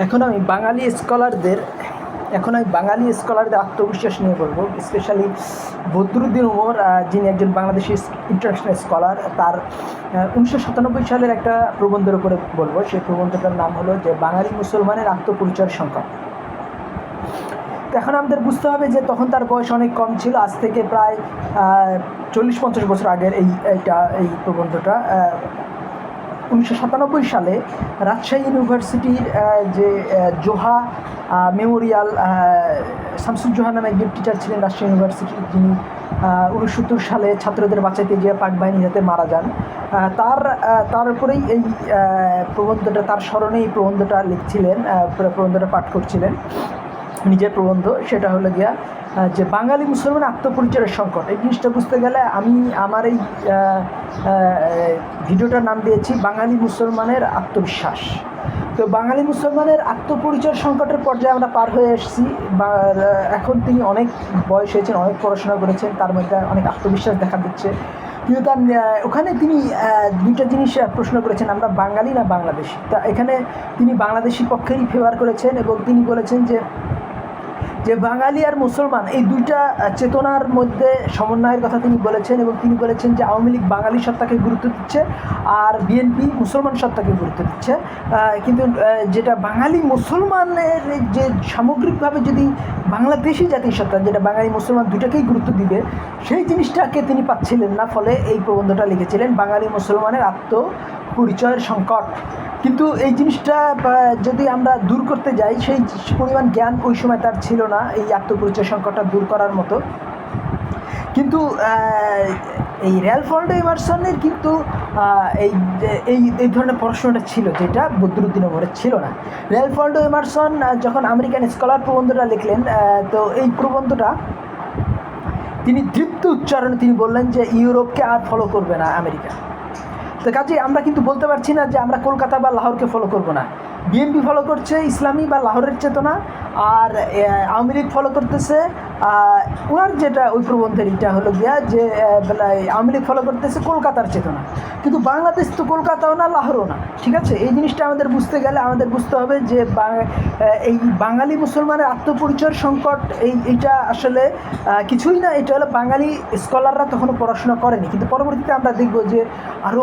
এখন আমি বাঙালি স্কলারদের এখন আমি বাঙালি স্কলারদের আত্মবিশ্বাস নিয়ে বলব স্পেশালি বদরুদ্দিন আহ, যিনি একজন বাংলাদেশি ইন্টারন্যাশনাল স্কলার তার উনিশশো সাতানব্বই সালের একটা প্রবন্ধের উপরে বলব সেই প্রবন্ধটার নাম হলো যে বাঙালি মুসলমানের আত্মপরিচয়ের সংখ্যা। এখন আমাদের বুঝতে হবে যে তখন তার বয়স অনেক কম ছিল আজ থেকে প্রায় চল্লিশ পঞ্চাশ বছর আগের এই এইটা এই প্রবন্ধটা উনিশশো সাতানব্বই সালে রাজশাহী ইউনিভার্সিটির যে জোহা মেমোরিয়াল শামসুল জোহা নামে একজন টিচার ছিলেন রাজশাহী ইউনিভার্সিটির যিনি উনসত্তর সালে ছাত্রদের বাঁচাইতে গিয়ে পাক বাহিনীর হাতে মারা যান। তার তার উপরেই এই প্রবন্ধটা, তার স্মরণে এই প্রবন্ধটা লিখছিলেন প্রবন্ধটা পাঠ করছিলেন। নিজের প্রবন্ধ, সেটা হলো গিয়া যে বাঙালি মুসলমান আত্মপরিচয়ের সংকট, এই জিনিসটা বুঝতে গেলে আমি আমার এই ভিডিওটার নাম দিয়েছি বাঙালি মুসলমানের আত্মবিশ্বাস। তো বাঙালি মুসলমানের আত্মপরিচয় সংকটের পর্যায়ে আমরা পার হয়ে এসেছি। বা এখন তিনি অনেক বয়স হয়েছেন, অনেক পড়াশোনা করেছেন, তার মধ্যে অনেক আত্মবিশ্বাস দেখা দিচ্ছে। কিন্তু তার ওখানে তিনি দুইটা জিনিস প্রশ্ন করেছেন, আমরা বাঙালি না বাংলাদেশি? তা এখানে তিনি বাংলাদেশি পক্ষেরই ফেভার করেছেন এবং তিনি বলেছেন যে যে বাঙালি আর মুসলমান, এই দুইটা চেতনার মধ্যে সমন্বয়ের কথা তিনি বলেছেন এবং তিনি বলেছেন যে আওয়ামী লীগ বাঙালি সত্তাকে গুরুত্ব দিচ্ছে আর বিএনপি মুসলমান সত্তাকে গুরুত্ব দিচ্ছে। কিন্তু যেটা বাঙালি মুসলমানের যে সামগ্রিকভাবে যদি বাংলাদেশি জাতিসত্তা যেটা বাঙালি মুসলমান দুটাকেই গুরুত্ব দিবে, সেই জিনিসটাকে তিনি পাচ্ছিলেন না, ফলে এই প্রবন্ধটা লিখেছিলেন। বাঙালি মুসলমানের আত্ম পরিচয়ের সংকট। কিন্তু এই জিনিসটা যদি আমরা দূর করতে যাই সেই পরিমাণ জ্ঞান ওই সময় তার ছিল না এই আত্মপরিচয় সংকটটা দূর করার মতো। কিন্তু এই র্যালফল্ড এমারসনের কিন্তু এই এই এই ধরনের পড়াশোনাটা ছিল যেটা বদরুদ্দিন ওমরের ছিল না। র্যালফল্ড এমারসন আহ, যখন আমেরিকান স্কলার প্রবন্ধটা লিখলেন তো এই প্রবন্ধটা তিনি দৃপ্ত উচ্চারণে তিনি বললেন যে ইউরোপকে আর ফলো করবে না আমেরিকা। তো কাজে আমরা কিন্তু বলতে পারছি না যে আমরা কলকাতা বা লাহোরকে ফলো করব না। বিএনপি ফলো করছে ইসলামী বা লাহোরের চেতনা, আর আওয়ামী লীগ ফলো করতেছে ওনার যেটা ওই প্রবন্ধের এটা হলো গিয়া যে আওয়ামী লীগ ফলো করতেছে কলকাতার চেতনা। কিন্তু বাংলাদেশ তো কলকাতাও না লাহোরও না ঠিক আছে? এই জিনিসটা আমাদের বুঝতে গেলে আমাদের বুঝতে হবে যে এই বাঙালি মুসলমানের আত্মপরিচয়ের সংকট এই এইটা আসলে কিছুই না এটা হলো বাঙালি স্কলাররা তখনও পড়াশোনা করেনি। কিন্তু পরবর্তীতে আমরা দেখব যে আরও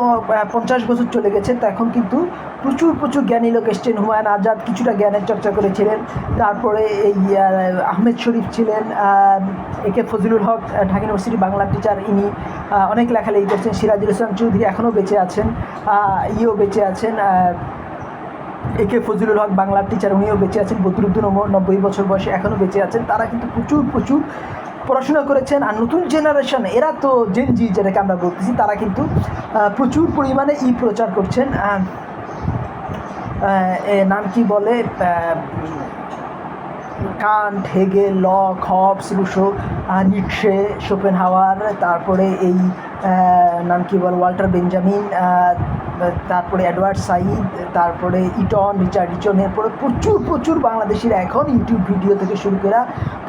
পঞ্চাশ বছর চলে গেছে তো এখন কিন্তু প্রচুর প্রচুর জ্ঞানী লোক এসছেন। হুমায়ুন আজাদ কিছুটা জ্ঞানের চর্চা করেছিলেন। তারপরে এই আহ, আহমেদ শরীফ ছিলেন A K Fazlul Haque Dhaka university Bangla teacher ইনি অনেক লেখালেখি করছেন। সিরাজুল ইসলাম চৌধুরী এখনও বেঁচে আছেন ইও বেঁচে আছেন আহ, এ কে ফজলুল হক বাংলার টিচার উনিও বেঁচে আছেন। বদরুদ্দিন ওমর নব্বই বছর বয়সে এখনও বেঁচে আছেন। তারা কিন্তু প্রচুর প্রচুর পড়াশোনা করেছেন। আর নতুন জেনারেশন এরা তো জেন জি যেটাকে আমরা বলতেছি তারা কিন্তু প্রচুর পরিমাণে ই প্রচার করছেন। নাম কি বলে? Kant Hegel Locke Hobbes Rousseau Nietzsche Schopenhauer তারপরে এই নাম কি বল, ওয়াল্টার বেঞ্জামিন তারপরে অ্যাডওয়ার্ড সাইদ তারপরে ইটন রিচার্ড ইটন এরপরে প্রচুর প্রচুর বাংলাদেশিরা এখন ইউটিউব ভিডিও থেকে শুরু করে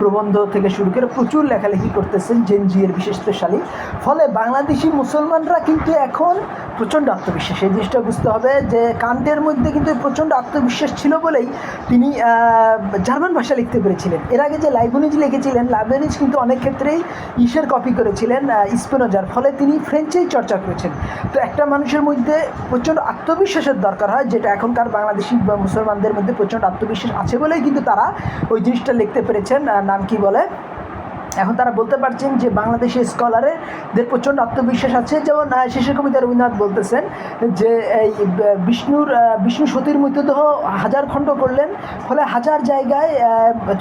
প্রবন্ধ থেকে শুরু করে প্রচুর লেখালেখি করতেছেন জেনজিএর বিশেষত্বশালী ফলে বাংলাদেশি মুসলমানরা কিন্তু এখন প্রচণ্ড আত্মবিশ্বাস। এই জিনিসটা বুঝতে হবে যে কান্টের মধ্যে কিন্তু প্রচণ্ড আত্মবিশ্বাস ছিল বলেই তিনি জার্মান ভাষা লিখতে পেরেছিলেন। এর আগে যে লাইবনিজ লিখেছিলেন লাইবনিজ কিন্তু অনেক ক্ষেত্রেই ইসের কপি করেছিলেন স্পেনোজার ফলে তিনি ফ্রেঞ্চেই চর্চা করেছেন। তো একটা মানুষের মধ্যে প্রচণ্ড আত্মবিশ্বাসের দরকার হয়, যেটা এখনকার বাংলাদেশি মুসলমানদের মধ্যে প্রচণ্ড আত্মবিশ্বাস আছে বলেই কিন্তু তারা ওই জিনিসটা লিখতে পেরেছেন নাম কি বলে? এখন তারা বলতে পারছেন যে বাংলাদেশের স্কলারেদের প্রচণ্ড আত্মবিশ্বাস আছে। যেমন শেষের কবিতা রবীন্দ্রনাথ বলতেছেন যে এই বিষ্ণুর বিষ্ণু সতীর মৃতদেহ হাজার খণ্ড করলেন ফলে হাজার জায়গায়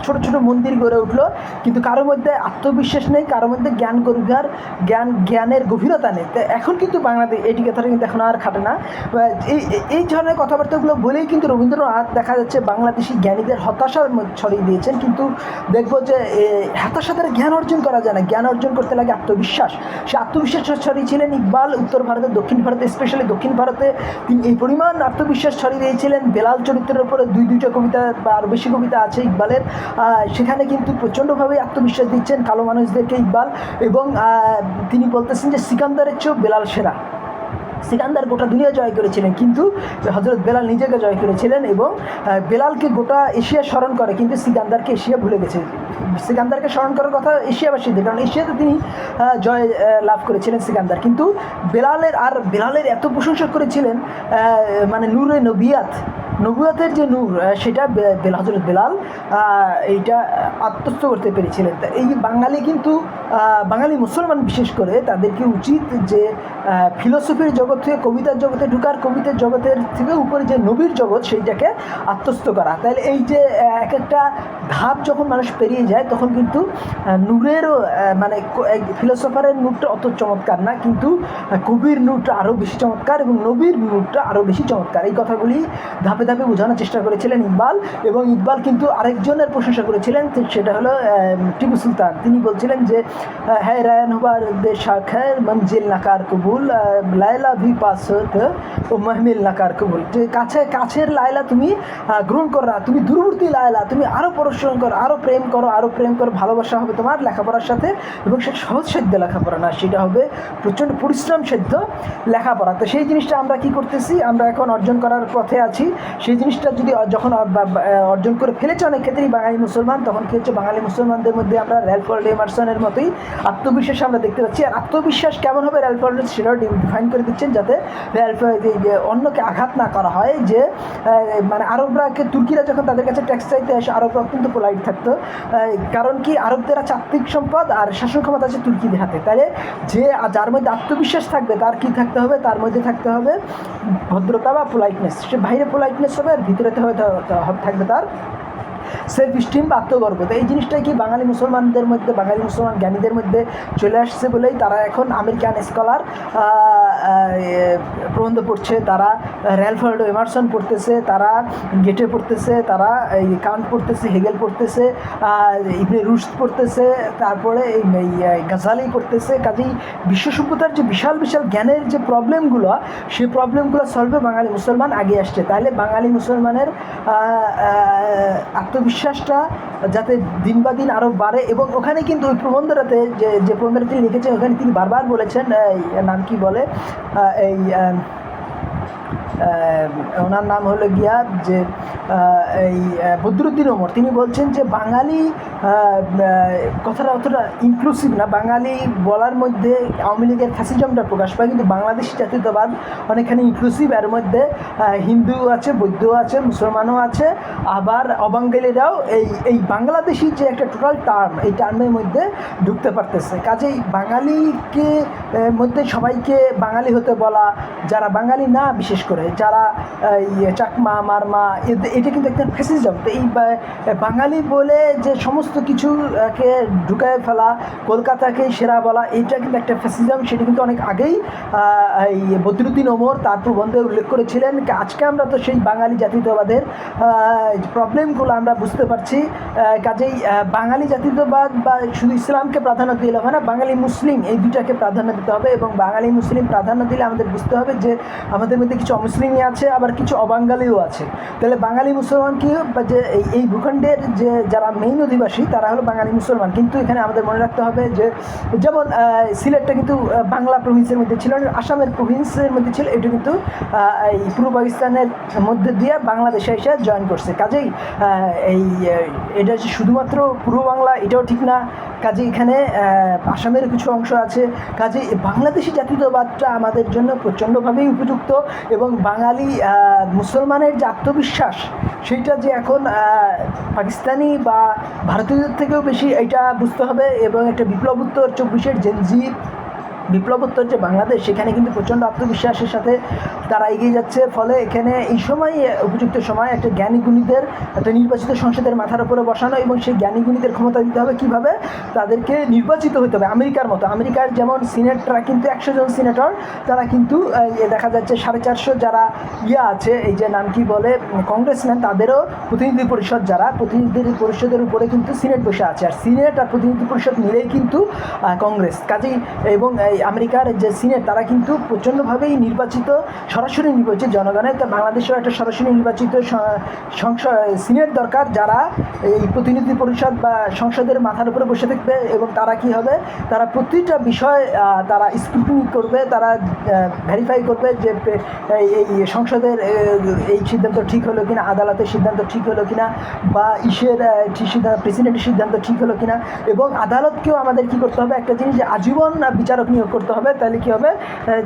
ছোট ছোট মন্দির গড়ে উঠল। কিন্তু কারোর মধ্যে আত্মবিশ্বাস নেই কারোর মধ্যে জ্ঞান গভীর জ্ঞান জ্ঞানের গভীরতা নেই। তো এখন কিন্তু বাংলাদেশ এটি কথাটা কিন্তু এখন আর খাটে না। এই এই- ধরনের কথাবার্তাগুলো বলেই কিন্তু রবীন্দ্রনাথ দেখা যাচ্ছে বাংলাদেশি জ্ঞানীদের হতাশার ছড়িয়ে দিয়েছেন। কিন্তু দেখব যে এ, হতাশা দ্বারা জ্ঞান অর্জন করা যায় না। জ্ঞান অর্জন করতে লাগে আত্মবিশ্বাস। সে আত্মবিশ্বাস ছড়িয়ে ছিলেন ইকবাল, উত্তর ভারতে দক্ষিণ ভারতে স্পেশালি দক্ষিণ ভারতে। তিনি এই পরিমাণ আত্মবিশ্বাস ছড়িয়ে দিয়েছিলেন। বেলাল চরিত্রের উপরে দুই দুইটা কবিতা বা আরও বেশি কবিতা আছে ইকবালের। সেখানে কিন্তু প্রচণ্ডভাবে আত্মবিশ্বাস দিচ্ছেন কালো মানুষদেরকে ইকবাল এবং তিনি বলতেছেন যে সিকান্দারের চেয়েও বেলাল সেরা। সিকান্দার গোটা দুনিয়া জয় করেছিলেন। কিন্তু হজরত বেলাল নিজেকে জয় করেছিলেন এবং বেলালকে গোটা এশিয়া স্মরণ করে। কিন্তু সিকান্দারকে এশিয়া ভুলে গেছে। সিকান্দারকে স্মরণ করার কথা এশিয়াবাসীদের কারণ এশিয়াতে তিনি জয় লাভ করেছিলেন সিকান্দার। কিন্তু বেলালের আর বেলালের এত প্রশংসা করেছিলেন মানে নূরে নবিয়াত নবুয়াতের যে নূর সেটা হজরত বেলাল এইটা আত্মস্থ করতে পেরেছিলেন। এই বাঙালি কিন্তু বাঙালি মুসলমান বিশেষ করে তাদেরকে উচিত যে ফিলোসফির জগৎ থেকে কবিতার জগতে ঢুকার, কবিতার জগতের থেকে উপরে যে নবীর জগৎ, সেইটাকে আত্মস্থ করা। তাহলে এই যে এক একটা ধাপ যখন মানুষ পেরিয়ে যায়, তখন কিন্তু নূরেরও মানে ফিলোসফারের নূরটা অত চমৎকার না, কিন্তু কবির নূরটা আরও বেশি চমৎকার এবং নবীর নূরটা আরও বেশি চমৎকার। এই কথাগুলি ধাপে ধাপে বোঝানোর চেষ্টা করেছিলেন ইকবাল এবং ইকবাল কিন্তু আরেকজনের প্রশংসা করেছিলেন, সেটা হলো টিপু সুলতান। তিনি বলছিলেন যে হ্যাঁ রায়ন হবার দে শাখার মঞ্জিল নাকার কবুল লায়লা ভি পাস ও মহমিল নাকার কবুল। যে কাছে, কাছের লায়লা তুমি গ্রহণ করো তুমি দূরবর্তী লায়লা, তুমি আরও পরিশ্রম করো আরও প্রেম করো আরও প্রেম করো, ভালোবাসা হবে তোমার লেখাপড়ার সাথে এবং সেটা সহজসাধ্য লেখাপড়া না, সেটা হবে প্রচণ্ড পরিশ্রম সাধ্য লেখাপড়া। তো সেই জিনিসটা আমরা কি করতেছি, আমরা এখন অর্জন করার পথে আছি। সেই জিনিসটা যদি যখন অর্জন করে ফেলেছে অনেক ক্ষেত্রেই বাঙালি মুসলমান, তখন কি হচ্ছে? বাঙালি মুসলমানদের মধ্যে আমরা র্যালফোর্ড এমারসনের মতোই আত্মবিশ্বাস আমরা দেখতে পাচ্ছি। আর আত্মবিশ্বাস কেমন হবে র্যালফোর্ড সেটাও ডিফাইন করে দিচ্ছেন যাতে র্যালফোর্ড যে অন্যকে আঘাত না করা হয়, যে মানে আরবরাকে, তুর্কিরা যখন তাদের কাছে ট্যাক্স চাইতে আসে আরবরা অত্যন্ত পোলাইট থাকতো। কারণ কি? আরবদের চাত্বিক সম্পদ আর শাসন ক্ষমতা আছে তুর্কিদের হাতে। তাহলে যে যার মধ্যে আত্মবিশ্বাস থাকবে, তার কি থাকতে হবে? তার মধ্যে থাকতে হবে ভদ্রতা বা পোলাইটনেস সে বাইরে পোলাইটনেস হবে আর ভিতরেতে হয়তো থাকবে তার সেলফ স্টিম বা আত্মগর্ব তো এই জিনিসটাই কি বাঙালি মুসলমানদের মধ্যে, বাঙালি মুসলমান জ্ঞানীদের মধ্যে চলে আসছে বলেই তারা এখন আমেরিকান স্কলার প্রবন্ধ পড়ছে, তারা র্যালফার্ড এমারসন পড়তেছে, তারা গেটে পড়তেছে, তারা, এই কান্ট পড়তেছে, হেগেল পড়তেছে ইবনে রুশ পড়তেছে, তারপরে এই গাজালি পড়তেছে। কাজেই বিশ্ব সভ্যতার যে বিশাল বিশাল জ্ঞানের যে প্রবলেমগুলো সেই প্রবলেমগুলো সলভে বাঙালি মুসলমান আগে আসছে। তাহলে বাঙালি মুসলমানের আত্মবিশ্বাসটা যাতে দিন বা দিন আরও বাড়ে, এবং ওখানে কিন্তু ওই প্রবন্ধটাতে যে যে প্রবন্ধটা তিনি লিখেছেন, ওখানে তিনি বারবার বলেছেন নাম কি বলে? Uh, a um, ওনার নাম হলো গিয়া যে এই বদরুদ্দিন ওমর। তিনি বলছেন যে, বাঙালি কথাটা অতটা ইনক্লুসিভ না। বাঙালি বলার মধ্যে আওয়ামী লীগের ফ্যাসিজমটা প্রকাশ পায়, কিন্তু বাংলাদেশি জাতীয়তাবাদ অনেকখানি ইনক্লুসিভ এর মধ্যে হিন্দু আছে, বৌদ্ধ আছে, মুসলমানও আছে। আবার অবাঙ্গালিরাও এই এই বাংলাদেশি যে একটা টোটাল টার্ম এই টার্মের মধ্যে ঢুকতে পারতেছে। কাজেই বাঙালিকে মধ্যে সবাইকে বাঙালি হতে বলা, যারা বাঙালি না বিশেষ করে যারা ইয়ে চাকমা, মারমা এটা কিন্তু একটা ফ্যাসিজম তো এই বাঙালি বলে যে সমস্ত কিছুকে ঢুকায় ফেলা, কলকাতাকে সেরা বলা, এটা কিন্তু একটা ফ্যাসিজম সেটা কিন্তু অনেক আগেই এই বদরুদ্দিন ওমর তার প্রবন্ধে উল্লেখ করেছিলেন। আজকে আমরা তো সেই বাঙালি জাতীয়তাবাদের প্রবলেমগুলো আমরা বুঝতে পারছি। কাজেই বাঙালি জাতীয়তাবাদ বা শুধু ইসলামকে প্রাধান্য দিলে হবে না, বাঙালি মুসলিম এই দুটাকে প্রাধান্য দিতে হবে এবং বাঙালি মুসলিম প্রাধান্য দিলে আমাদের বুঝতে হবে যে আমাদের মধ্যে কিছু অমুসলিমই আছে, আবার কিছু অবাঙ্গালিও আছে। তাহলে বাঙালি মুসলমান কি যে এই ভূখণ্ডের যে যারা মেইন অধিবাসী, তারা হলো বাঙালি মুসলমান। কিন্তু এখানে আমাদের মনে রাখতে হবে যে, যেমন সিলেটটা কিন্তু বাংলা প্রভিন্সের মধ্যে ছিল আসামের প্রভিন্সের মধ্যে ছিল, এটা কিন্তু এই পূর্ব পাকিস্তানের মধ্যে দিয়ে বাংলাদেশে এসে জয়েন করছে। কাজেই এই এটা শুধুমাত্র পূর্ব বাংলা, এটাও ঠিক না। কাজে এখানে আসামের কিছু অংশ আছে। কাজে বাংলাদেশি জাতীয়তাবাদটা আমাদের জন্য প্রচণ্ডভাবেই উপযুক্ত এবং বাঙালি মুসলমানের যে আত্মবিশ্বাস, সেইটা যে এখন পাকিস্তানি বা ভারতীয়দের থেকেও বেশি এটা বুঝতে হবে এবং একটা বিপ্লবোত্তর চব্বিশের জেনজি বিপ্লবোত্তর যে বাংলাদেশ, সেখানে কিন্তু প্রচণ্ড আত্মবিশ্বাসের সাথে তারা এগিয়ে যাচ্ছে। ফলে এখানে এই সময়, উপযুক্ত সময় একটা জ্ঞানী গুণীদের, একটা নির্বাচিত সংসদের মাথার উপরে বসানো এবং সেই জ্ঞানী গুণীদের ক্ষমতা দিতে হবে। কীভাবে? তাদেরকে নির্বাচিত হতে হবে আমেরিকার মতো। আমেরিকার যেমন সিনেটরা কিন্তু একশো জন সিনেটর, তারা কিন্তু দেখা যাচ্ছে সাড়ে চারশো যারা ইয়ে আছে, এই যে নাম কি বলে, কংগ্রেসম্যান, তাদেরও প্রতিনিধি পরিষদ যারা, প্রতিনিধি পরিষদের উপরে কিন্তু সিনেট বসে আছে। আর সিনেট আর প্রতিনিধি পরিষদ মিলেই কিন্তু কংগ্রেস। কাজেই, এবং আমেরিকার যে সিনেট, তারা কিন্তু প্রচণ্ডভাবেই নির্বাচিত সরাসরি নির্বাচিত জনগণের, তো বাংলাদেশেও একটা সরাসরি নির্বাচিত সংসদ সিনেট দরকার, যারা এই প্রতিনিধি পরিষদ বা সংসদের মাথার উপরে বসে থাকবে এবং তারা কি হবে? তারা প্রতিটা বিষয় তারা স্ক্রুটিনি করবে, তারা ভেরিফাই করবে যে এই এই সংসদের এই সিদ্ধান্ত ঠিক হলো কিনা আদালতের সিদ্ধান্ত ঠিক হলো কিনা, বা ইসের সিদ্ধান্ত, প্রেসিডেন্টের সিদ্ধান্ত ঠিক হলো কিনা, এবং আদালতকেও আমাদের কি করতে হবে? একটা জিনিস যে আজীবন বিচারক নিয়োগ করতে হবে, তাহলে কি হবে?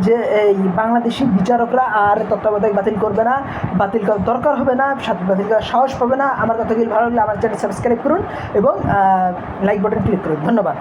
যে এই বাংলাদেশি বিচারকরা আর তত্ত্বাবধায়ক বাতিল করবে না, বাতিল করার দরকার হবে না সাথে বাতিল করার সাহস পাবে না। আমার কথাগুলি ভালো লাগলে আমার চ্যানেল সাবস্ক্রাইব করুন এবং লাইক বাটন ক্লিক করুন। ধন্যবাদ।